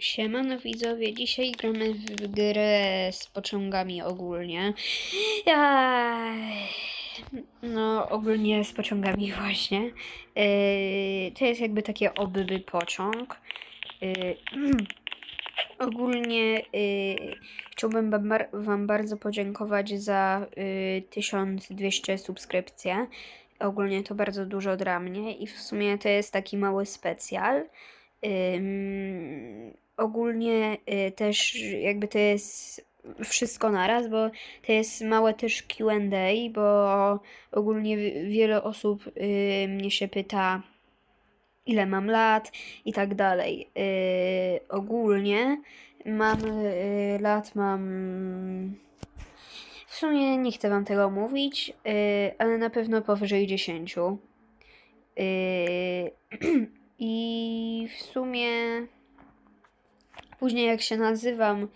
Siemano widzowie, dzisiaj gramy w grę z pociągami ogólnie. No, ogólnie z pociągami właśnie. Yy, to jest jakby takie obyby pociąg. Yy, ogólnie yy, chciałbym wam, bar- wam bardzo podziękować za yy, 1200 subskrypcje. Ogólnie to bardzo dużo dla mnie i w sumie to jest taki mały specjal. Ogólnie y, też jakby to jest wszystko naraz, bo to jest małe też Q&A, bo ogólnie wi- wiele osób y, mnie się pyta, ile mam lat i tak dalej. Y, ogólnie mam y, lat, mam. W sumie nie chcę wam tego mówić, y, ale na pewno powyżej 10. Y, I w sumie później jak się nazywam,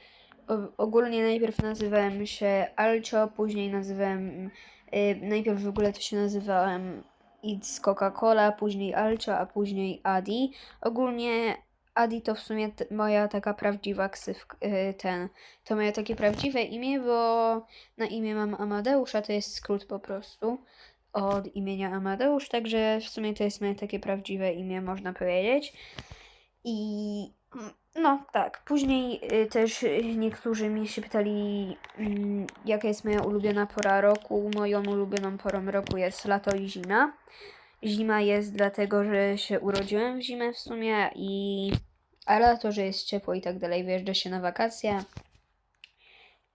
ogólnie najpierw nazywałem się Alcio, później nazywałem, y, najpierw w ogóle to się nazywałem It's Coca-Cola, później Alcio, a później Adi. Ogólnie Adi to w sumie moja taka prawdziwa ksywka, y, ten, to moje takie prawdziwe imię, bo na imię mam Amadeusz, a to jest skrót po prostu od imienia Amadeusz, także w sumie to jest moje takie prawdziwe imię, można powiedzieć. I no tak, później y, też y, niektórzy mnie się pytali, mm, jaka jest moja ulubiona pora roku. Moją ulubioną porą roku jest lato i zima. Zima jest dlatego, że się urodziłem w zimę w sumie i a lato, że jest ciepło i tak dalej, wyjeżdża się na wakacje.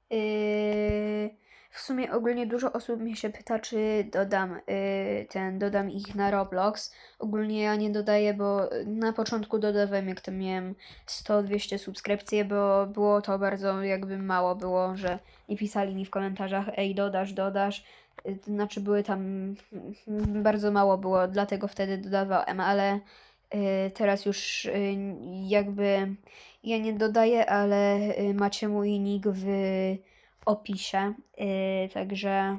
Yy, w sumie ogólnie dużo osób mnie się pyta, czy dodam yy, ten, dodam ich na Roblox. Ogólnie ja nie dodaję, bo na początku dodawałem, jak tam miałem 100-200 subskrypcji, bo było to bardzo jakby mało było, że nie pisali mi w komentarzach, ej dodasz, dodasz. Yy, znaczy były tam mm, bardzo mało było, dlatego wtedy dodawałem, ale yy, teraz już yy, jakby ja nie dodaję, ale yy, macie mój nick w opisie, yy, także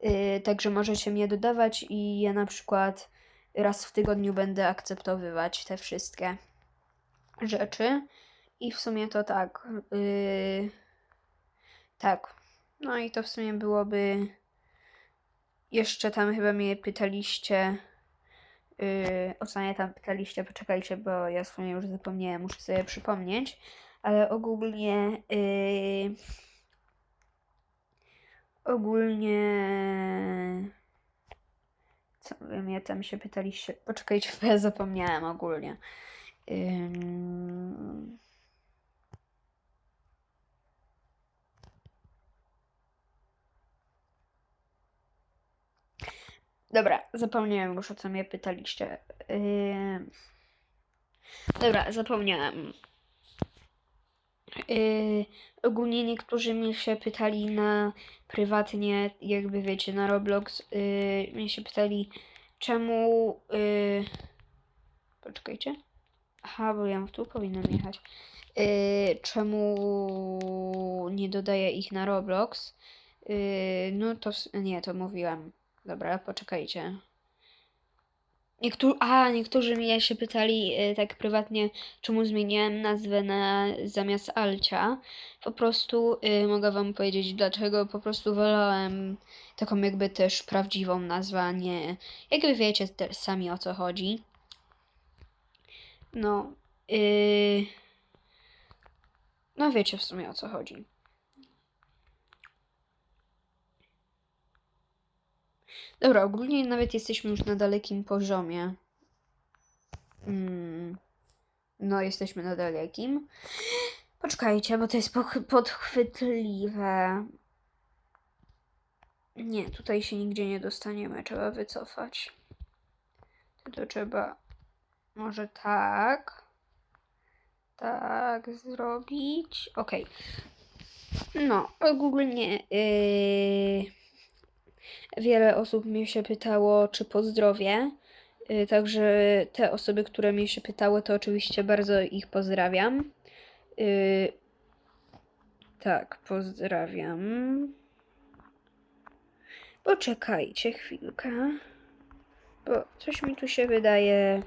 yy, także możecie mnie dodawać i ja na przykład raz w tygodniu będę akceptowywać te wszystkie rzeczy. I w sumie to tak, yy, tak, no i to w sumie byłoby jeszcze tam chyba mnie pytaliście Yy, o co mnie tam pytaliście, poczekajcie, bo ja w sumie już zapomniałem, muszę sobie przypomnieć, ale ogólnie yy, ogólnie co wy mnie tam się pytaliście, poczekajcie, bo ja zapomniałem ogólnie. Ym... Dobra, zapomniałem już o co mnie pytaliście. Yy... Dobra, zapomniałem. Yy, ogólnie niektórzy mnie się pytali na prywatnie, jakby wiecie, na Roblox. Yy, mnie się pytali, czemu. Yy... Poczekajcie. Aha, bo ja tu powinnam jechać. Yy, czemu nie dodaję ich na Roblox? Yy, no to. Nie, to mówiłam. Dobra, poczekajcie. Niektórzy, a, niektórzy mnie się pytali e, tak prywatnie, czemu zmieniłem nazwę na zamiast Alcia. Po prostu e, mogę wam powiedzieć dlaczego. Po prostu wolałem taką jakby też prawdziwą nazwę, a nie. Jakby wiecie też sami o co chodzi. No. Yy, no wiecie w sumie o co chodzi. Dobra, ogólnie nawet jesteśmy już na dalekim poziomie. Mm. No, jesteśmy na dalekim. Poczekajcie, bo to jest podchwytliwe. Nie, tutaj się nigdzie nie dostaniemy. Trzeba wycofać. To trzeba może tak. Tak zrobić. Okej. No, ogólnie. Yy... Wiele osób mnie się pytało, czy pozdrowię. Y, Także te osoby, które mnie się pytały, to oczywiście bardzo ich pozdrawiam. Y, Tak, pozdrawiam. Poczekajcie chwilkę, bo coś mi tu się wydaje.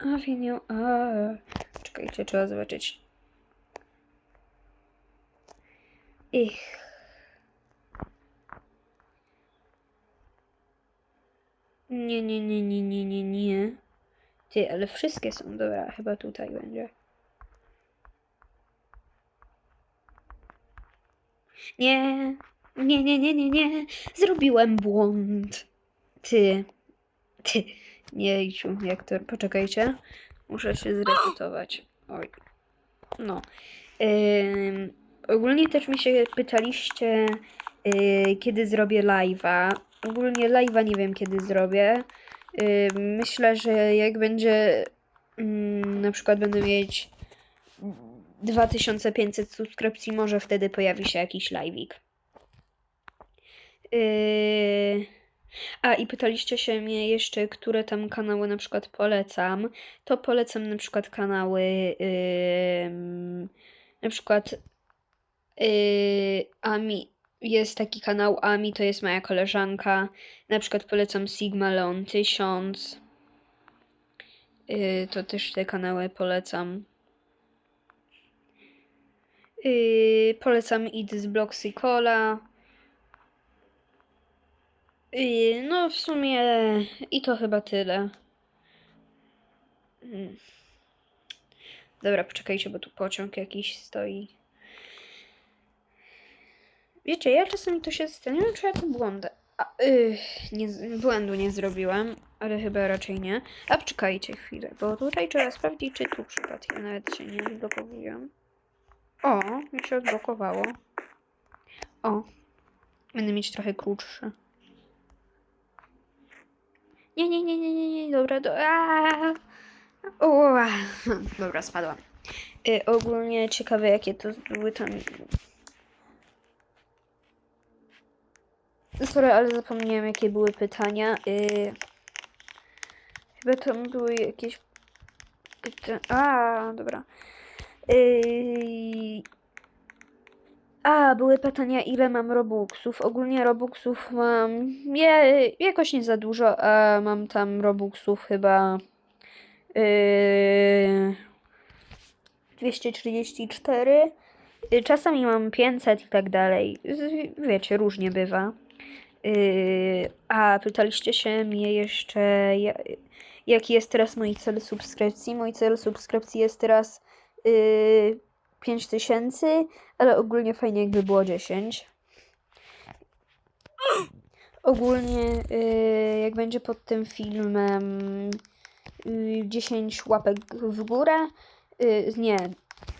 Avenue R. Czekajcie, trzeba zobaczyć. Ich. Nie, nie, nie, nie, nie, nie, nie. Ty, ale wszystkie są. Dobra, chyba tutaj będzie. Nie, nie, nie, nie, nie, nie. Zrobiłem błąd. Ty, ty. Nie, Iciu, jak to... Poczekajcie. Muszę się zresetować. Oj. No. Ogólnie też mi się pytaliście, yy, kiedy zrobię live'a. Ogólnie live'a nie wiem, kiedy zrobię. Ym, myślę, że jak będzie... ym, na przykład będę mieć 2500 subskrypcji, może wtedy pojawi się jakiś live'ik. Yy... A i pytaliście się mnie jeszcze, które tam kanały na przykład polecam. To polecam na przykład kanały ym, na przykład yy, Ami. Jest taki kanał Ami, to jest moja koleżanka. Na przykład polecam Sigma Leon 1000. Yy, to też te kanały polecam. Yy, polecam Id z Bloxycola. Yy, no w sumie i to chyba tyle. Mm. Dobra, poczekajcie, bo tu pociąg jakiś stoi. Wiecie, ja czasami to się zastanawiam, czy ja tu błądę. A, błędu nie zrobiłem, ale chyba raczej nie. A poczekajcie chwilę, bo tutaj trzeba sprawdzić, czy tu przypadkiem nawet się nie odblokowują. O, mi się odblokowało. O, będę mieć trochę krótszy. Nie, nie, nie, nie, nie, nie, dobra, do... Aaa! Ua. Dobra, spadłam. Y, ogólnie ciekawe, jakie to były tam... Sorry, ale zapomniałem, jakie były pytania. Y, chyba tam były jakieś... pyta- A, dobra. Y, a, były pytania, ile mam Robuxów. Ogólnie Robuxów mam nie, jakoś nie za dużo, a mam tam Robuxów chyba yy, 234. Yy, Czasami mam 500 i tak dalej. Wiecie, różnie bywa. Yy, a pytaliście się mnie jeszcze, ja- jaki jest teraz mój cel subskrypcji. Mój cel subskrypcji jest teraz yy, 5000, ale ogólnie fajnie jakby było 10. Ogólnie yy, jak będzie pod tym filmem yy, 10 łapek w górę, yy, nie,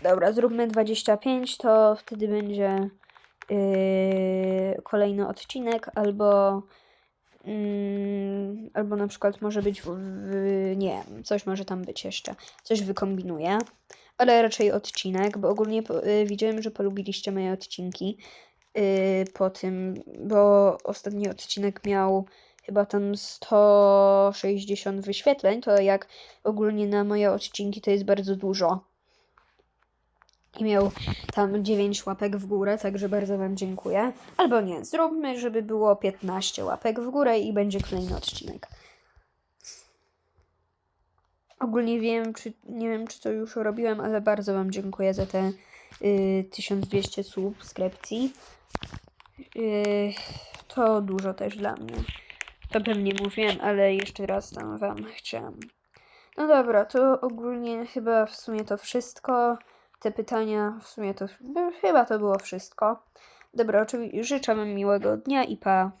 dobra, zróbmy 25, to wtedy będzie yy, kolejny odcinek, albo mm, albo na przykład może być, w, w, nie wiem, coś może tam być jeszcze, coś wykombinuję ale raczej odcinek, bo ogólnie po, y, widziałem, że polubiliście moje odcinki y, po tym, bo ostatni odcinek miał chyba tam 160 wyświetleń, to jak ogólnie na moje odcinki to jest bardzo dużo. I miał tam 9 łapek w górę, także bardzo Wam dziękuję. Albo nie, zróbmy, żeby było 15 łapek w górę i będzie kolejny odcinek. Ogólnie wiem, czy nie wiem, czy to już robiłem, ale bardzo Wam dziękuję za te y, 1200 subskrypcji. Y, to dużo też dla mnie. To pewnie mówiłem, ale jeszcze raz tam Wam chciałam. No dobra, to ogólnie chyba w sumie to wszystko. Te pytania, w sumie to chyba to było wszystko. Dobra, oczywiście życzę miłego dnia i pa.